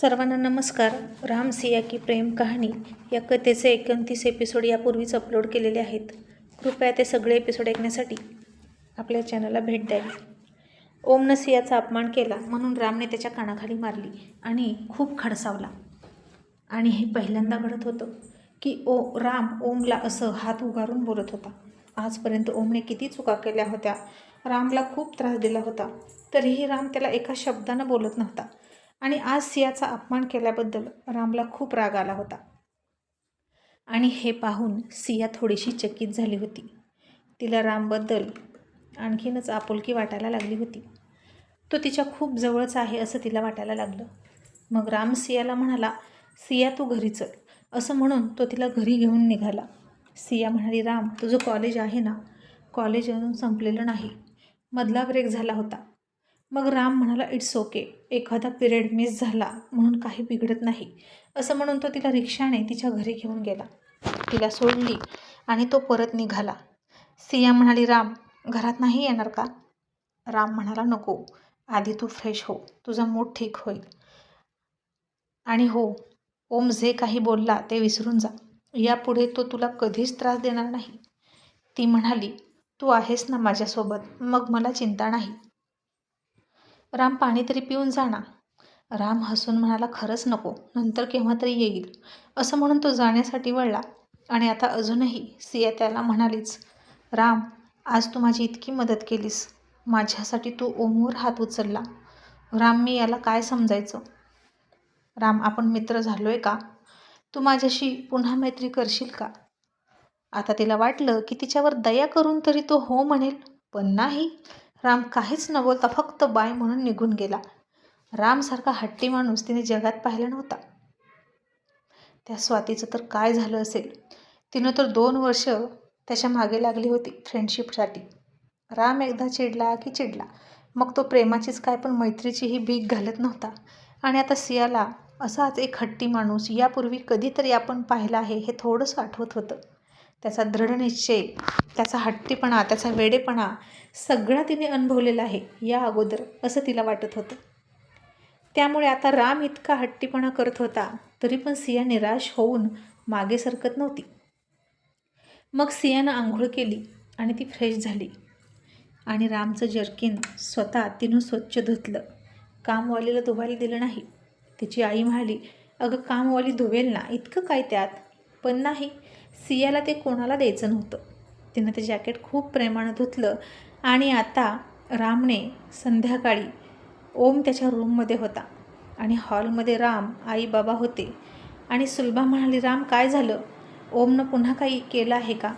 सर्वांना नमस्कार. राम सिया की प्रेम कहाणी या कथेचे एकोणतीस एपिसोड यापूर्वीच अपलोड केलेले आहेत. कृपया ते सगळे एपिसोड ऐकण्यासाठी आपल्या चॅनलला भेट द्यावी. ओमनं सियाचा अपमान केला म्हणून रामने त्याच्या कानाखाली मारली आणि खूप खडसावला. आणि हे पहिल्यांदा घडत होतं की ओ राम ओमला असं हात उगारून बोलत होता. आजपर्यंत ओमने किती चुका केल्या होत्या. रामला खूप त्रास दिला होता. तरीही राम त्याला एका शब्दानं बोलत नव्हता. आणि आज सियाचा अपमान केल्याबद्दल रामला खूप राग आला होता. आणि हे पाहून सिया थोडीशी चकित झाली होती. तिला रामबद्दल आणखीनच आपुलकी वाटायला लागली होती. तो तिच्या खूप जवळच आहे असं तिला वाटायला लागलं. मग राम सियाला म्हणाला सिया तू घरी चल असं म्हणून तो तिला घरी घेऊन निघाला. सिया म्हणाली राम तुझं कॉलेज आहे ना? कॉलेज अजून संपलेलं नाही. मधला ब्रेक झाला होता. मग राम म्हणाला इट्स ओके एखादा पिरियड मिस झाला म्हणून काही बिघडत नाही. असं म्हणून तो तिला रिक्षाने तिच्या घरी घेऊन गेला. तिला सोडली आणि तो परत निघाला. सिया म्हणाली राम घरात नाही येणार का? राम म्हणाला नको. आधी तू फ्रेश हो. तुझा मूड ठीक होईल. आणि हो ओम जे काही बोलला ते विसरून जा. यापुढे तो तुला कधीच त्रास देणार नाही. ती म्हणाली तू आहेस ना माझ्यासोबत. मग मला चिंता नाही. राम पाणी तरी पिऊन जाणा राम हसून म्हणाला खरंच नको नंतर केव्हा तरी येईल. असं म्हणून तो जाण्यासाठी वळला. आणि आता अजूनही सिया त्याला म्हणालीच राम आज तू माझी इतकी मदत केलीस. माझ्यासाठी तू ओमवर हात उचलला. राम मी याला काय समजायचं? राम आपण मित्र झालो आहे का? तू माझ्याशी पुन्हा मैत्री करशील का? आता तिला वाटलं की तिच्यावर दया करून तरी तो हो म्हणेल पण नाही. राम काहीच न बोलता फक्त बाय म्हणून निघून गेला. रामसारखा हट्टी माणूस तिने जगात पाहिला नव्हता. त्या स्वातीचं तर काय झालं असेल? तिनं तर दोन वर्ष त्याच्यामागे लागली होती फ्रेंडशिपसाठी राम एकदा चिडला की चिडला. मग तो प्रेमाचीच काय पण मैत्रीचीही भीक घालत नव्हता. आणि आता सियाला असाच एक हट्टी माणूस यापूर्वी कधीतरी आपण पाहिला आहे हे थोडंसं आठवत होतं. त्याचा दृढ निश्चय त्याचा हट्टीपणा त्याचा वेडेपणा सगळा तिने अनुभवलेला आहे या अगोदर असं तिला वाटत होतं. त्यामुळे आता राम इतका हट्टीपणा करत होता तरी पण सिया निराश होऊन मागे सरकत नव्हती. मग सियानं आंघोळ केली आणि ती फ्रेश झाली. आणि रामचं जर्किन स्वतः तिनं स्वच्छ धुतलं. कामवालीला धुवायला दिलं नाही. तिची आई म्हणाली अगं कामवाली धुवेल ना इतकं काय त्यात? पण नाही सियाला ते कोणाला द्यायचं नव्हतं. तिनं ते जॅकेट खूप प्रेमानं धुतलं आणि आता रामने संध्याकाळी ओम त्याच्या रूममध्ये होता. आणि हॉलमध्ये राम आई बाबा होते. आणि सुलभा म्हणाली राम काय झालं? ओमनं पुन्हा काही केलं आहे का?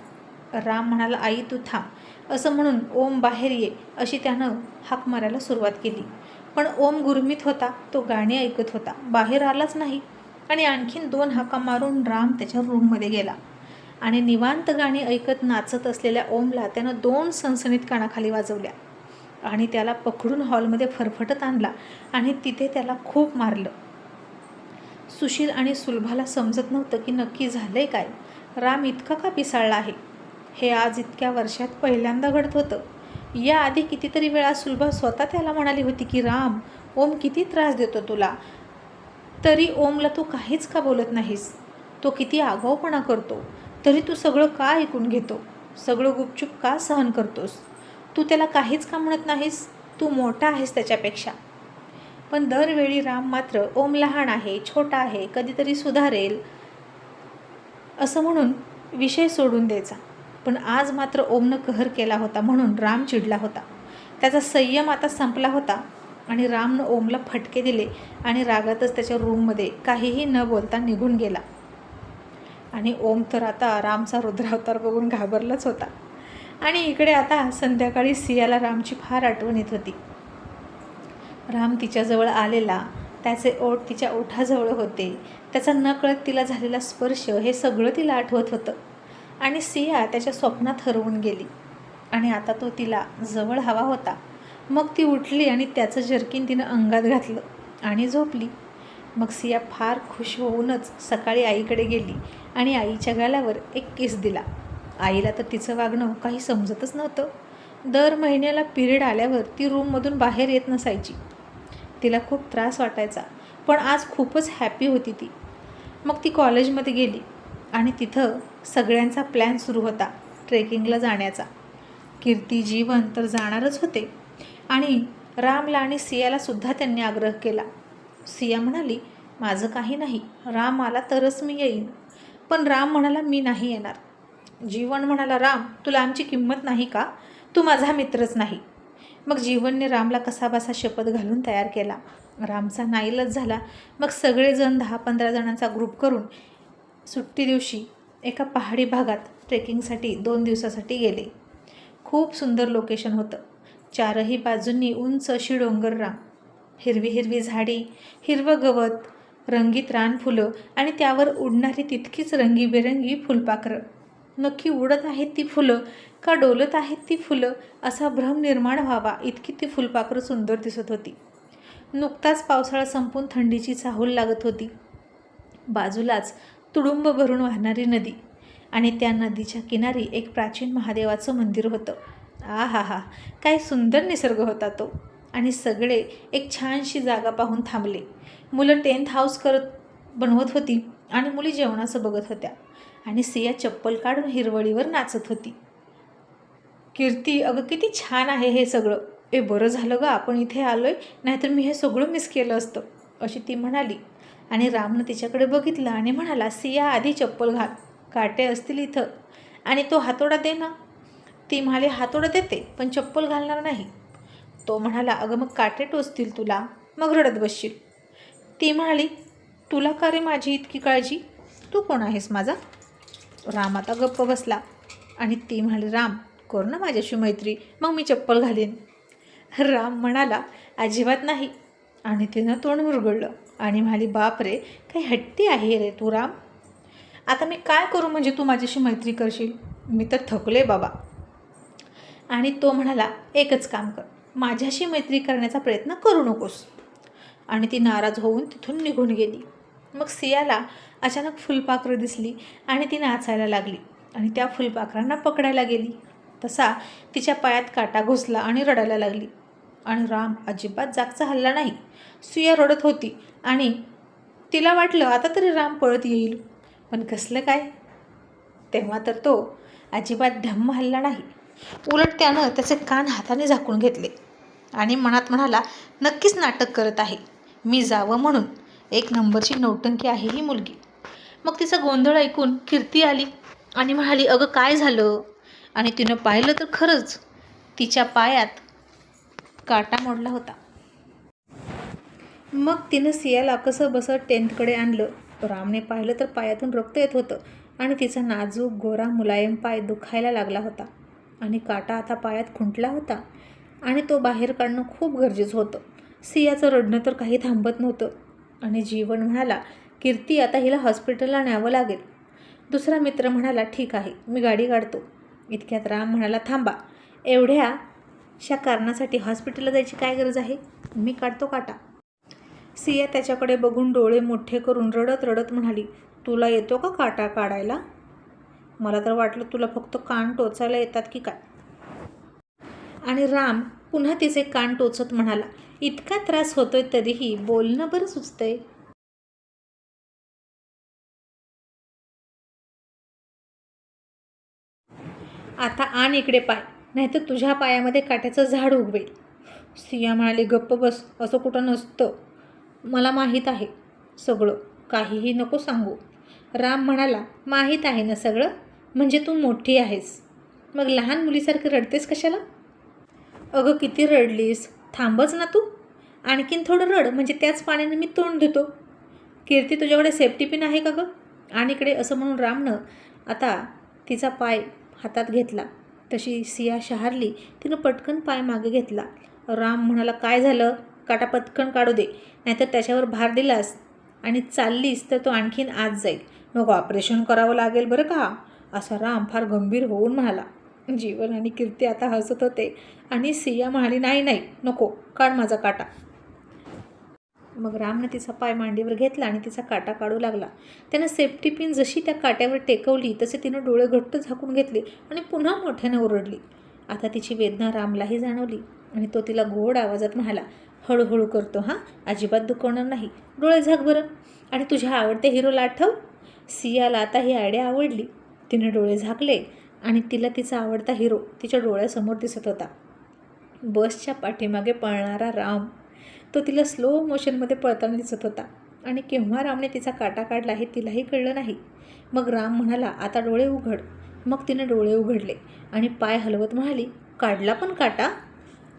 राम म्हणाला आई तू थांब. असं म्हणून ओम बाहेर ये अशी त्यानं हाक मारायला सुरुवात केली. पण ओम गुरमीत होता तो गाणी ऐकत होता. बाहेर आलाच नाही. आणि आणखीन दोन हाका मारून राम त्याच्या रूममध्ये गेला. आणि निवांत गाणी ऐकत नाचत असलेल्या ओमला त्यानं दोन सणसणीत कानाखाली वाजवल्या. आणि त्याला पकडून हॉलमध्ये फरफटत आणला आणि तिथे त्याला खूप मारलं. सुशील आणि सुलभाला समजत नव्हतं की नक्की झालंय काय. राम इतका का पिसाळला आहे? हे आज इतक्या वर्षात पहिल्यांदा घडत होतं. याआधी कितीतरी वेळा सुलभा स्वतः त्याला म्हणाली होती की राम ओम किती त्रास देतो तुला? तरी ओमला तू काहीच का बोलत नाहीस? तो किती आगाऊपणा करतो? तरी तू सगळं का ऐकून घेतो? सगळं गुपचूप का सहन करतोस? तू त्याला काहीच का म्हणत नाहीस? तू मोठा आहेस त्याच्यापेक्षा. पण दरवेळी राम मात्र ओम लहान आहे छोटा आहे कधीतरी सुधारेल असं म्हणून विषय सोडून द्यायचा. पण आज मात्र ओमनं कहर केला होता म्हणून राम चिडला होता. त्याचा संयम आता संपला होता आणि रामनं ओमला फटके दिले आणि रागातच त्याच्या रूममध्ये काहीही न बोलता निघून गेला. आणि ओम तर आता रामचा रुद्रावतार बघून घाबरलाच होता. आणि इकडे आता संध्याकाळी सियाला रामची फार आठवण येत होती. राम तिच्याजवळ आलेला त्याचे ओठ तिच्या ओठाजवळ होते. त्याचा नकळत तिला झालेला स्पर्श हे सगळं तिला आठवत होतं. आणि सिया त्याच्या स्वप्नात हरवून गेली. आणि आता तो तिला जवळ हवा होता. मग ती उठली आणि त्याचं जर्किन तिनं अंगात घातलं आणि झोपली. मग सिया फार खुश होऊनच सकाळी आईकडे गेली आणि आईच्या गालावर एक किस दिला. आईला तर तिचं वागणं काही समजतच नव्हतं. दर महिन्याला पिरियड आल्यावर ती रूममधून बाहेर येत नसायची. तिला खूप त्रास वाटायचा पण आज खूपच हॅपी होती ती. मग ती कॉलेजमध्ये गेली आणि तिथं सगळ्यांचा प्लॅन सुरू होता ट्रेकिंगला जाण्याचा. कीर्ती जीवन तर जाणारच होते. आणि रामला आणि सियाला सुद्धा त्यांनी आग्रह केला. सिया म्हणाली माझं काही नाही. राम आला तरच मी येईन. पण राम म्हणाला मी नाही येणार. जीवन म्हणाला राम तुला आमची किंमत नाही का? तू माझा मित्रच नाही. मग जीवनने रामला कसाबसा शपथ घालून तयार केला. रामचा नाईलच झाला. मग सगळेजण दहा पंधरा जणांचा ग्रुप करून सुट्टी दिवशी एका पहाडी भागात ट्रेकिंगसाठी दोन दिवसासाठी गेले. खूप सुंदर लोकेशन होतं. चारही बाजूंनी उंच अशी डोंगररांग हिरवी हिरवी झाडी हिरवं गवत रंगीत रानफुलं आणि त्यावर उडणारी तितकीच रंगीबेरंगी फुलपाखरं. नक्की उडत आहेत ती फुलं का डोलत आहेत ती फुलं असा भ्रम निर्माण व्हावा इतकी ती फुलपाखरं सुंदर दिसत होती. नुकताच पावसाळा संपून थंडीची चाहूल लागत होती. बाजूलाच तुडुंब भरून वाहणारी नदी आणि त्या नदीच्या किनारी एक प्राचीन महादेवाचं मंदिर होतं. आ हा हा काय सुंदर निसर्ग होता तो. आणि सगळे एक छानशी जागा पाहून थांबले. मुलं टेन्थ हाऊस करत बनवत होती आणि मुली जेवणाचं बघत होत्या. आणि सिया चप्पल काढून हिरवळीवर नाचत होती. कीर्ती अगं किती छान आहे हे सगळं. ए बरं झालं गं आपण इथे आलो आहे नाहीतर मी हे सगळं मिस केलं असतं अशी ती म्हणाली. आणि रामनं तिच्याकडे बघितलं आणि म्हणाला सिया आधी चप्पल घाल काटे असतील इथं. आणि तो हातोडा दे ना. ती म्हणाली हातोडा देते पण चप्पल घालणार नाही. तो म्हणाला अगं मग काटे टोचतील तुला? मग रडत बसशील. ती म्हणाली तुला का रे माझी इतकी काळजी? तू कोण आहेस माझा? राम आता गप्प बसला आणि ती म्हणाली राम कर ना माझ्याशी मैत्री? मग मी चप्पल घालीन. राम म्हणाला अजिबात नाही. आणि तिनं तोंड मुरगळलं आणि म्हणाली बाप रे काही हट्टी आहे रे तू राम. आता मी काय करू म्हणजे तू माझ्याशी मैत्री करशील? मी तर थकले बाबा. आणि तो म्हणाला एकच काम कर. माझ्याशी मैत्री करण्याचा प्रयत्न करू नकोस. आणि ती नाराज होऊन तिथून निघून गेली. मग सियाला अचानक फुलपाखरं दिसली आणि ती नाचायला लागली आणि त्या फुलपाखरांना पकडायला गेली. तसा तिच्या पायात काटा घुसला आणि रडायला लागली. आणि राम अजिबात जागचा हल्ला नाही. सुया रडत होती आणि तिला वाटलं आता तरी राम पळत येईल. पण कसलं काय? तेव्हा तर तो अजिबात धम्म हल्ला नाही. उलट त्यानं त्याचे कान हाताने झाकून घेतले. आणि मनात म्हणाला नक्कीच नाटक करत आहे. मी जावं म्हणून. एक नंबरची नौटंकी आहे ही मुलगी. मग तिचा गोंधळ ऐकून कीर्ती आली आणि म्हणाली अगं काय झालं? आणि तिनं पाहिलं तर खरंच तिच्या पायात काटा मोडला होता. मग तिनं सियाला कसं बसत टेंथकडे आणलं? रामने पाहिलं तर पायातून रक्त येत होतं आणि तिचा नाजूक गोरा मुलायम पाय दुखायला लागला होता. आणि काटा आता पायात खुंटला होता. आणि तो बाहेर काढणं खूप गरजेचं होतं. सियाचं रडणं तर काही थांबत नव्हतं. आणि जीवन म्हणाला कीर्ती आता हिला हॉस्पिटलला न्यावं लागेल. दुसरा मित्र म्हणाला ठीक आहे मी गाडी काढतो. इतक्यात राम म्हणाला थांबा एवढ्या शा कारणासाठी हॉस्पिटलला जायची काय गरज आहे? मी काढतो काटा. सिया त्याच्याकडे बघून डोळे मोठे करून रडत रडत म्हणाली तुला येतो का काटा काढायला? मला तर वाटलं तुला फक्त कान टोचायला येतात की काय? आणि राम पुन्हा तिचे कान टोचत म्हणाला इतका त्रास होतोय तरीही बोलणं बरं सुचतंय. आता आण इकडे पाय नाहीतर तुझ्या पायामध्ये काट्याचं झाड उगवेल. सिया म्हणाली गप्प बस असं कुठं नसतं. मला माहीत आहे सगळं काहीही नको सांगू. राम म्हणाला माहीत आहे ना सगळं? म्हणजे तू मोठी आहेस. मग लहान मुलीसारखं रडतेस कशाला? अगं किती रडलीस. थांबच ना तू. आणखीन थोडं रड म्हणजे त्याच पाण्याने मी तोंड धुतो. कीर्ती तुझ्याकडे सेफ्टी पिन आहे का गं? आणि इकडे असं म्हणून रामनं आता तिचा पाय हातात घेतला. तशी सिया शहारली तिनं पटकन पाय मागे घेतला. राम म्हणाला काय झालं? काटा पटकन काढू दे. नाहीतर त्याच्यावर भार दिलास आणि चाललीस तर तो आणखीन आत जाईल. मग ऑपरेशन करावं लागेल बरं का? असा राम फार गंभीर होऊन म्हणाला. जीवन आणि कीर्ती आता हसत होते. आणि सिया म्हणाली नाही नाही नको काढ माझा काटा. मग रामनं तिचा पाय मांडीवर घेतला आणि तिचा काटा काढू लागला. त्यानं सेफ्टी पिन जशी त्या काट्यावर टेकवली तसे तिनं डोळे घट्ट झाकून घेतले आणि पुन्हा मोठ्यानं ओरडली. आता तिची वेदना रामलाही जाणवली आणि तो तिला गोड आवाजात म्हणाला हळूहळू करतो हां? अजिबात दुखवणार नाही. डोळे झाक बरं. आणि तुझ्या आवडत्या हिरोला आठव सियाला आता ही आयडिया आवडली. तिने डोळे झाकले आणि तिला तिचा आवडता हिरो तिच्या डोळ्यासमोर दिसत होता. बसच्या पाठीमागे पळणारा राम तो तिला स्लो मोशनमध्ये पळताना दिसत होता. आणि केव्हा रामने तिचा काटा काढला हे तिलाही कळलं नाही. मग राम म्हणाला आता डोळे उघड. मग तिने डोळे उघडले आणि पाय हलवत म्हणाली काढला पण काटा?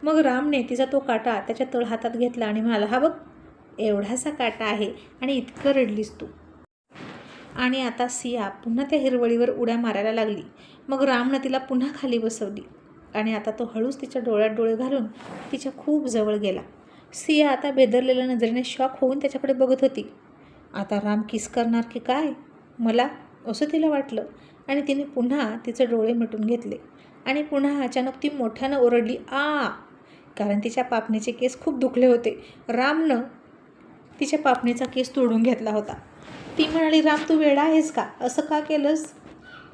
मग रामने तिचा तो काटा त्याच्या तळ हातात घेतला आणि म्हणाला हा बघ एवढासा काटा आहे आणि इतकं रडलीस तू. आणि आता सिया पुन्हा त्या हिरवळीवर उड्या मारायला लागली. मग रामनं तिला पुन्हा खाली बसवली. आणि आता तो हळूच तिच्या डोळ्यात डोळे घालून तिच्या खूप जवळ गेला. सिया आता बेदरलेल्या नजरेने शॉक होऊन त्याच्याकडे बघत होती. आता राम किस करणार की काय? मला असं तिला वाटलं. आणि तिने पुन्हा तिचे डोळे मिटून घेतले. आणि पुन्हा अचानक ती मोठ्यानं ओरडली आ! कारण तिच्या पापणीचे केस खूप दुखले होते. रामनं तिच्या पापणीचा केस तोडून घेतला होता. ती म्हणाली राम तू वेडा आहेस का? असं का केलंस?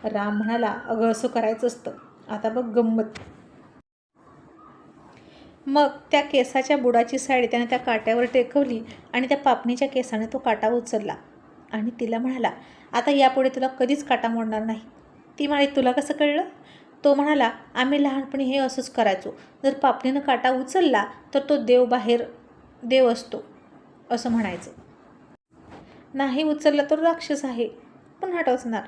राम म्हणाला अगं असं करायचं असतं. आता बघ गंमत. मग त्या केसाच्या बुडाची साईड त्याने त्या काट्यावर टेकवली आणि त्या पापणीच्या केसाने तो काटा उचलला. आणि तिला म्हणाला आता यापुढे तुला कधीच काटा मोडणार नाही. ती म्हणाली तुला कसं कळलं? तो म्हणाला आम्ही लहानपणी हे असंच करायचो. जर पापणीनं काटा उचलला तर तो देव बाहेर देव असतो असं म्हणायचं. नाही उचलला तर राक्षस आहे. पण हटवणार.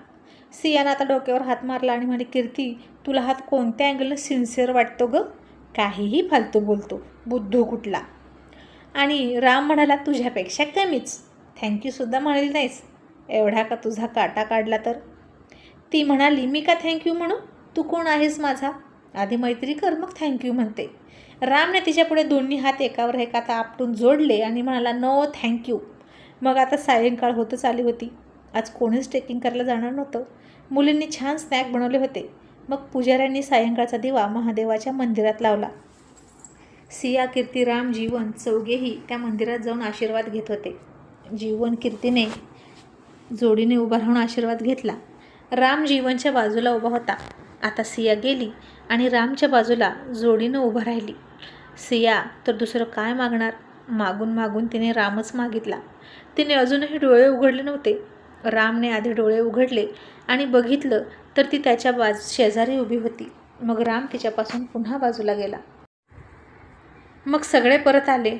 सियानं आता डोक्यावर हात मारला आणि म्हणे कीर्ती तुला हात कोणत्या अँगलनं सिन्सिअर वाटतो ग? काहीही फालतू बोलतो. बुद्धू कुठला? आणि राम म्हणाला तुझ्यापेक्षा कमीच. थँक्यूसुद्धा म्हणेल नाहीस. एवढा का तुझा काटा काढला तर? ती म्हणाली मी का थँक्यू म्हणू? तू कोण आहेस माझा? आधी मैत्री कर मग थँक्यू म्हणते. रामने तिच्यापुढे दोन्ही हात एकावर एक आता आपटून जोडले आणि म्हणाला नो थँक्यू मग आता सायंकाळ होतच आली होती. आज कोणीच ट्रेकिंग करायला जाणार नव्हतं. मुलींनी छान स्नॅक बनवले होते. मग पुजाऱ्यांनी सायंकाळचा दिवा महादेवाच्या मंदिरात लावला. सिया कीर्ती राम जीवन चौघेही त्या मंदिरात जाऊन आशीर्वाद घेत होते. जीवन कीर्तीने जोडीने उभा राहून आशीर्वाद घेतला. राम जीवनच्या बाजूला उभा होता. आता सिया गेली आणि रामच्या बाजूला जोडीनं उभं राहिली. सिया तर दुसरं काय मागणार? मागून मागून तिने रामच मागितला. तिने अजूनही डोळे उघडले नव्हते. रामने आधी डोळे उघडले आणि बघितलं तर ती त्याच्या बाज शेजारी उभी होती. मग राम तिच्यापासून पुन्हा बाजूला गेला. मग सगळे परत आले.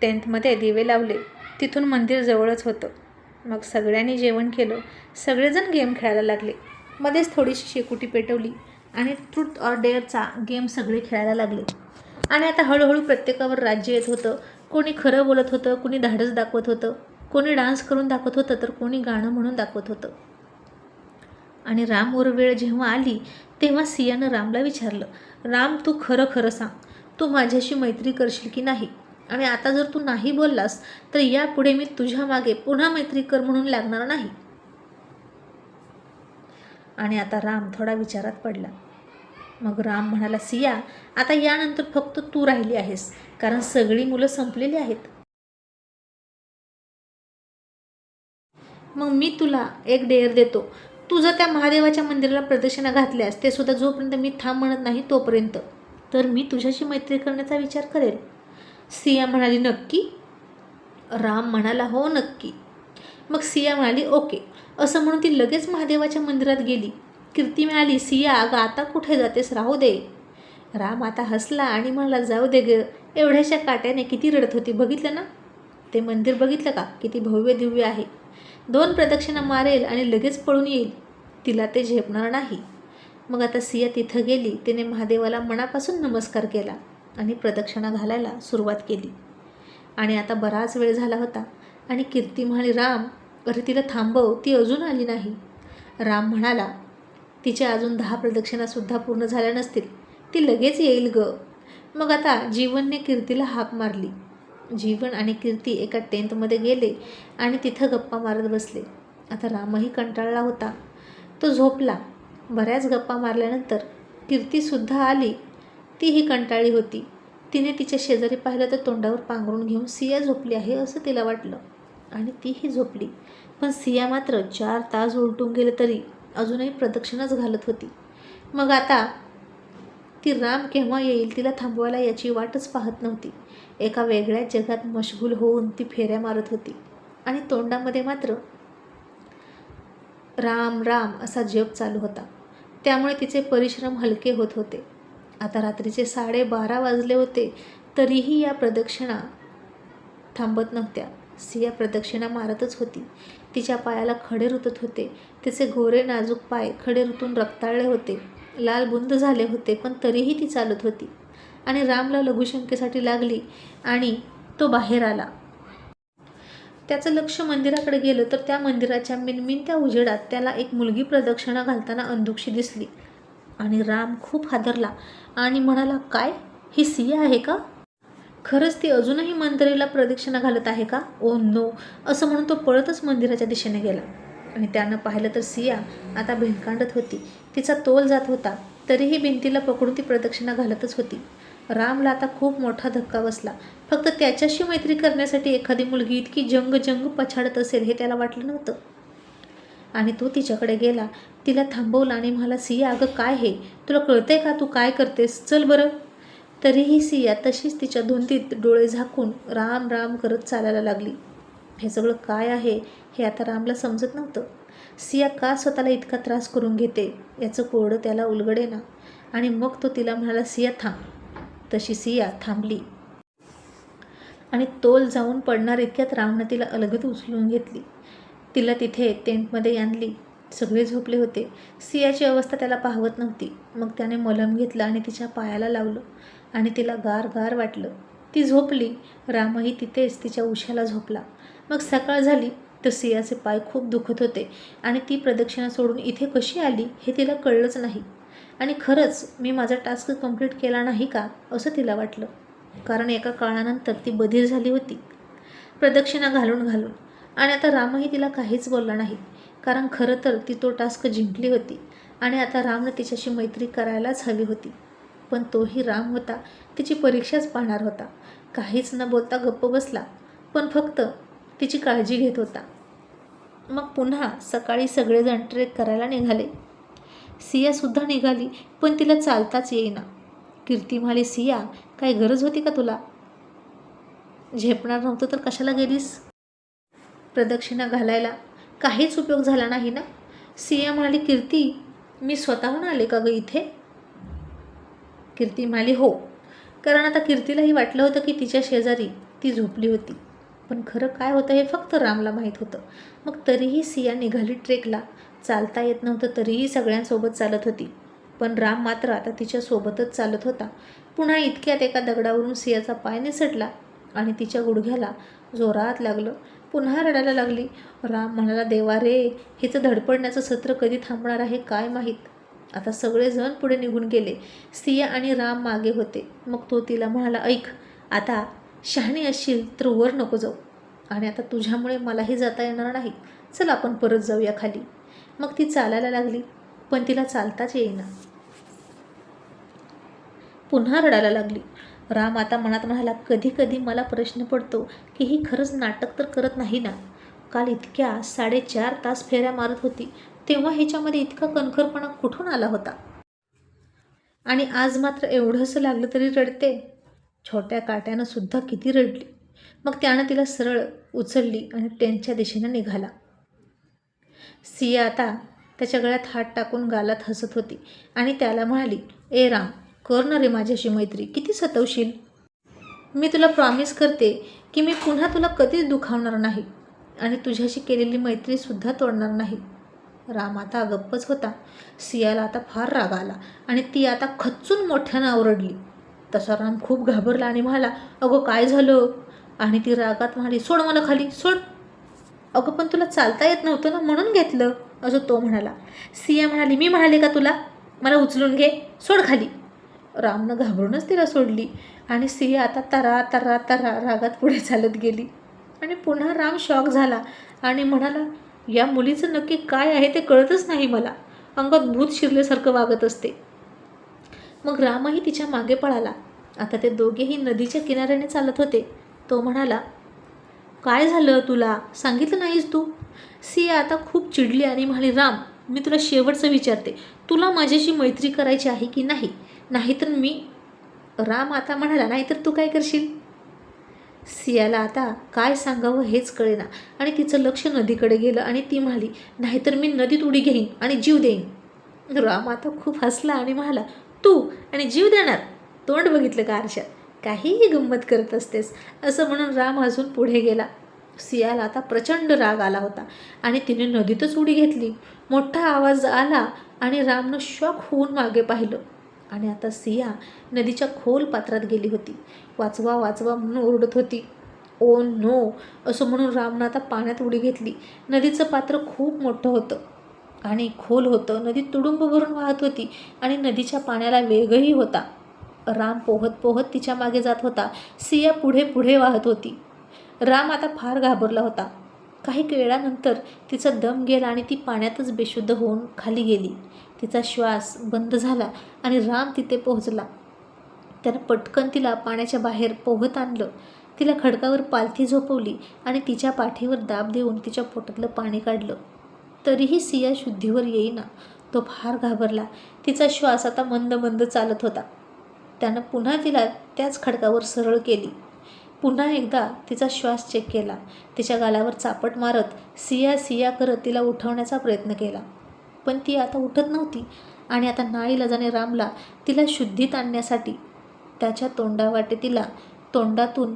टेंथमध्ये दिवे लावले. तिथून मंदिर जवळच होतं. मग सगळ्यांनी जेवण केलं. सगळेजण गेम खेळायला लागले. मध्येच थोडीशी शेकुटी पेटवली आणि ट्रूथ ऑर डेअरचा गेम सगळे खेळायला लागले. आणि आता हळूहळू प्रत्येकावर राज्य येत होतं. कोणी खरं बोलत होतं कोणी धाडस दाखवत होतं. कोणी डान्स करून दाखवत होतं तर कोणी गाणं म्हणून दाखवत होतं. आणि रामवर वेळ जेव्हा आली तेव्हा सियानं रामला विचारलं राम तू खरं खरं सांग तू माझ्याशी मैत्री करशील की नाही? आणि आता जर तू नाही बोललास तर यापुढे मी तुझ्या मागे पुन्हा मैत्री कर म्हणून लागणार नाही. आणि आता राम थोडा विचारात पडला. मग राम म्हणाला सिया आता यानंतर फक्त तू राहिली आहेस कारण सगळी मुलं संपलेली आहेत. मग मी तुला एक डेअर देतो. तू जर त्या महादेवाच्या मंदिराला प्रदक्षिणा घातल्यास ते सुद्धा जोपर्यंत मी थांब म्हणत नाही तोपर्यंत. तर मी तुझ्याशी मैत्री करण्याचा विचार करेल. सिया म्हणाली नक्की. राम म्हणाला हो नक्की. मग सिया म्हणाली ओके. असं म्हणून ती लगेच महादेवाच्या मंदिरात गेली. कीर्ती म्हणाली सिया अगं आता कुठे जातेस? राहू दे. राम आता हसला आणि म्हणाला जाऊ दे ग एवढ्याशा काट्याने किती रडत होती बघितलं ना? ते मंदिर बघितलं का? किती भव्य दिव्य आहे. दोन प्रदक्षिणा मारेल आणि लगेच पळून येईल. तिला ते झेपणार नाही. मग आता सिया तिथं गेली. तिने महादेवाला मनापासून नमस्कार केला आणि प्रदक्षिणा घालायला सुरुवात केली. आणि आता बराच वेळ झाला होता. आणि कीर्ती म्हणाली राम अरे तिला थांबव. ती अजून आली नाही. राम म्हणाला तिच्या अजून दहा प्रदक्षिणासुद्धा पूर्ण झाल्या नसतील. ती लगेच येईल ग. मग आता जीवनने कीर्तीला हाक मारली. जीवन आणि कीर्ती एका टेंटमध्ये गेले आणि तिथं गप्पा मारत बसले. आता रामही कंटाळला होता. तो झोपला. बऱ्याच गप्पा मारल्यानंतर कीर्तीसुद्धा आली. तीही कंटाळी होती. तिने तिच्या शेजारी पाहिलं तर तोंडावर पांघरून घेऊन सिया झोपली आहे असं तिला वाटलं. आणि तीही झोपली. पण सिया मात्र चार तास उलटून गेले तरी अजूनही प्रदक्षिणाच घालत होती. मग आता ती राम केव्हा येईल तिला थांबवायला याची वाटच पाहत नव्हती. एका वेगळ्याच जगात मशगूल होऊन ती फेऱ्या मारत होती. आणि तोंडामध्ये मात्र राम राम असा जप चालू होता. त्यामुळे तिचे परिश्रम हलके होत होते. आता रात्रीचे साडेबारा वाजले होते तरीही या प्रदक्षिणा थांबत नव्हत्या. सिया प्रदक्षिणा मारतच होती. तिच्या पायाला खडे रुतत होते. तिचे गोरे नाजूक पाय खडे रुतून रक्ताळले होते. लाल बुंद झाले होते पण तरीही ती चालत होती. आणि रामला लघुशंकेसाठी लागली आणि तो बाहेर आला. त्याचं लक्ष मंदिराकडे गेलं तर त्या मंदिराच्या मिनमिनत्या उजेडात त्याला एक मुलगी प्रदक्षिणा घालताना अंधुक्षी दिसली. आणि राम खूप हादरला आणि म्हणाला काय? ही सिया आहे का? खरंच ती अजूनही मंदिराला प्रदक्षिणा घालत आहे का? ओ नो असं म्हणून तो पळतच मंदिराच्या दिशेने गेला. आणि त्यानं पाहिलं तर सिया आता भिंकांडत होती. तिचा तोल जात होता तरीही भिंतीला पकडून ती प्रदक्षिणा घालतच होती. रामला आता खूप मोठा धक्का बसला. फक्त त्याच्याशी मैत्री करण्यासाठी एखादी मुलगी इतकी जंग जंग पछाडत असेल हे त्याला वाटलं नव्हतं. आणि तो तिच्याकडे गेला. तिला थांबवला आणि म्हणाला सिया अगं काय हे? तुला कळतंय का तू काय करतेस? चल बरं. तरीही सिया तशीच तिच्या धुंदीत डोळे झाकून राम राम करत चालायला लागली. हे सगळं काय आहे? हे आता रामला समजत नव्हतं. सिया का स्वतःला इतका त्रास करून घेते? याचं कोरडं त्याला उलगडेना आणि मग तो तिला म्हणाला सिया थांब. तशी सिया थांबली. आणि तोल जाऊन पडणार इतक्यात रामनं तिला अलगद उचलून घेतली. तिला तिथे टेंटमध्ये आणली. सगळे झोपले होते. सियाची अवस्था त्याला पाहवत नव्हती. मग त्याने मलम घेतलं आणि तिच्या पायाला लावलं. आणि तिला गार गार वाटलं. ती झोपली. रामही तिथेच तिच्या उशाला झोपला. मग सकाळ झाली. तर सियाचे पाय खूप दुखत होते आणि ती प्रदक्षिणा सोडून इथे कशी आली हे तिला कळलंच नाही. आणि खरंच मी माझा टास्क कंप्लीट केला नाही का असं तिला वाटलं. कारण एका काळानंतर ती बधीर झाली होती. प्रदक्षिणा घालून घालून. आणि आता रामही तिला काहीच बोलला नाही. कारण खरं तर ती तो टास्क जिंकली होती. आणि आता रामनं तिच्याशी मैत्री करायलाच हवी होती. पण तोही राम होता. तिची परीक्षाच पाहणार होता. काहीच न बोलता गप्प बसला. पण फक्त तिची काळजी घेत होता. मग पुन्हा सकाळी सगळेजण ट्रेक करायला निघाले. सियासुद्धा निघाली पण तिला चालताच येईना. कीर्ती म्हणाली सिया काय गरज होती का तुला? झेपणार नव्हतं तर कशाला गेलीस? प्रदक्षिणा घालायला काहीच उपयोग झाला नाही ना? सिया म्हणाली कीर्ती मी स्वतःहून आले का गं इथे? कीर्ती म्हणाली हो. कारण आता कीर्तीलाही वाटलं होतं की तिच्या शेजारी ती झोपली होती. पण खरं काय होतं हे फक्त रामला माहीत होतं. मग तरीही सिया निघाली ट्रेकला. चालता येत नव्हतं तरीही सगळ्यांसोबत चालत होती. पण राम मात्र आता तिच्यासोबतच चालत होता. पुन्हा इतक्यात एका दगडावरून सियाचा पाय निसटला आणि तिच्या गुडघ्याला जोरात लागलं. पुन्हा रडायला लागली. राम म्हणाला देवा रे हिचं धडपडण्याचं सत्र कधी थांबणार आहे काय माहीत? आता सगळेजण पुढे निघून गेले. सिया आणि राम मागे होते. मग तो तिला म्हणाला ऐक आता शहाणी असशील तर वर नको जाऊ. आणि आता तुझ्यामुळे मलाही जाता येणार नाही. चल आपण परत जाऊया खाली. मग ती चालायला लागली पण तिला चालताच येईना. पुन्हा रडायला लागली. राम आता मनात म्हणाला कधी कधी मला प्रश्न पडतो की ही खरंच नाटक तर करत नाही ना? काल इतक्या साडेचार तास फेऱ्या मारत होती. तेव्हा ह्याच्यामध्ये इतका कणखरपणा कुठून आला होता? आणि आज मात्र एवढंसं लागलं तरी रडते. छोट्या काट्यानं सुद्धा किती रडली. मग त्यानं तिला सरळ उचलली आणि टेंटच्या दिशेनं निघाला. सिया आता त्याच्या गळ्यात हात टाकून गालात हसत होती आणि त्याला म्हणाली ए राम कर ना रे माझ्याशी मैत्री किती सतवशील. मी तुला प्रॉमिस करते की मी पुन्हा तुला कधीच दुखावणार नाही आणि तुझ्याशी केलेली मैत्रीसुद्धा तोडणार नाही. राम आता गप्पच होता. सियाला आता फार राग आला आणि ती आता खच्चून मोठ्यानं आवरडली. तसा राम खूप घाबरला आणि म्हणाला अगं काय झालं? आणि ती रागात म्हणाली सोड मला खाली सोड. अगं पण तुला चालता येत नव्हतं ना म्हणून घेतलं. असं तो म्हणाला. सिया म्हणाली मी म्हणाले का तुला? मला उचलून घे सोड खाली. रामनं घाबरूनच तिला सोडली आणि सिया आता तरा तरा तरा रागात पुढे चालत गेली. आणि पुन्हा राम शॉक झाला आणि म्हणाला या मुलीचं नक्की काय आहे ते कळतच नाही मला. अंगात भूत शिरल्यासारखं वागत असते. मग रामही तिच्यामागे पळाला. आता ते दोघेही नदीच्या किनाऱ्याने चालत होते. तो म्हणाला काय झालं तुला? सांगितलं नाहीस तू? सिया आता खूप चिडली आणि म्हणाली राम मी तुला शेवटचं विचारते. तुला माझ्याशी मैत्री करायची आहे की नाही? नाहीतर मी राम आता म्हणाला नाहीतर तू काय करशील? सियाला आता काय सांगावं हेच कळेना. आणि तिचं लक्ष नदीकडे गेलं आणि ती म्हणाली नाहीतर मी नदीत उडी घेईन आणि जीव देईन. राम आता खूप हसला आणि म्हणाला तू आणि जीव देणार. तोंड बघितलं का आरशात? काहीही गंमत करत असतेस. असं म्हणून राम अजून पुढे गेला. सियाला आता प्रचंड राग आला होता आणि तिने नदीतच उडी घेतली. मोठा आवाज आला आणि रामनं शॉक होऊन मागे पाहिलं. आणि आता सिया नदीच्या खोल पात्रात गेली होती. वाचवा वाचवा म्हणून ओरडत होती. ओ नो असं म्हणून रामनं आता पाण्यात उडी घेतली. नदीचं पात्र खूप मोठं होतं. आणि खोल होतं नदी तुडुंब भरून वाहत होती आणि नदीच्या पाण्याला वेगही होता. राम पोहत पोहत तिच्यामागे जात होता सिया पुढे पुढे वाहत होती. राम आता फार घाबरला होता. काही वेळानंतर तिचा दम गेला आणि ती पाण्यातच बेशुद्ध होऊन खाली गेली. तिचा श्वास बंद झाला आणि राम तिथे पोहोचला. त्यानं पटकन तिला पाण्याच्या बाहेर पोहत आणलं. तिला खडकावर पालथी झोपवली आणि तिच्या पाठीवर दाब देऊन तिच्या पोटातलं पाणी काढलं. तरीही सिया शुद्धीवर येईना. तो फार घाबरला. तिचा श्वास आता मंद मंद चालत होता. त्यानं पुन्हा तिला त्याच खडकावर सरळ केली. पुन्हा एकदा तिचा श्वास चेक केला. तिच्या गालावर चापट मारत सिया सिया करत तिला उठवण्याचा प्रयत्न केला. पण ती आता उठत नव्हती आणि आता नाईलाजाने रामला तिला शुद्धीत आणण्यासाठी त्याच्या तोंडावाटे तिला तोंडातून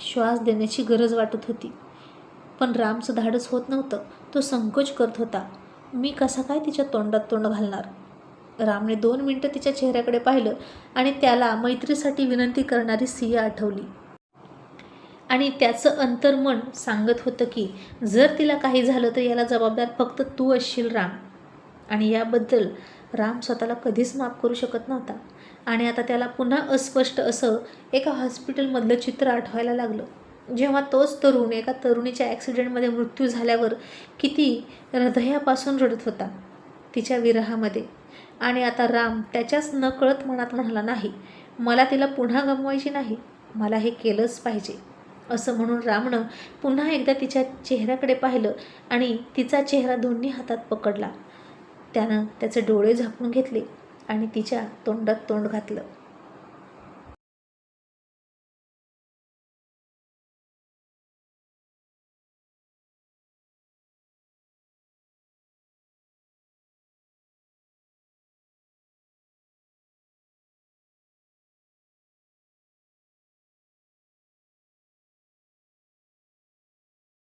श्वास देण्याची गरज वाटत होती. पण रामचं धाडस होत नव्हतं. तो संकोच करत होता. मी कसा काय तिच्या तोंडात तोंड घालणार? रामने दोन मिनटं तिच्या चेहऱ्याकडे पाहिलं आणि त्याला मैत्रीसाठी विनंती करणारी सिया आठवली. आणि त्याचं अंतर्मन सांगत होतं की जर तिला काही झालं तर याला जबाबदार फक्त तू असशील राम. आणि याबद्दल राम स्वतःला कधीच माफ करू शकत नव्हता. आणि आता त्याला पुन्हा अस्पष्ट असं एका हॉस्पिटलमधलं चित्र आठवायला लागलं. जेव्हा तोच तरुण एका तरुणीच्या ॲक्सिडेंटमध्ये मृत्यू झाल्यावर किती हृदयापासून रडत होता. तिच्या विरहामध्ये. आणि आता राम त्याच्याच नकळत मनात म्हणाला नाही मला तिला पुन्हा गमवायची नाही. मला हे केलंच पाहिजे. असं म्हणून रामनं पुन्हा एकदा तिच्या चेहऱ्याकडे पाहिलं आणि तिचा चेहरा दोन्ही हातात पकडला. त्यानं त्याचे डोळे झाकून घेतले आणि तिच्या तोंडात तोंड घातलं.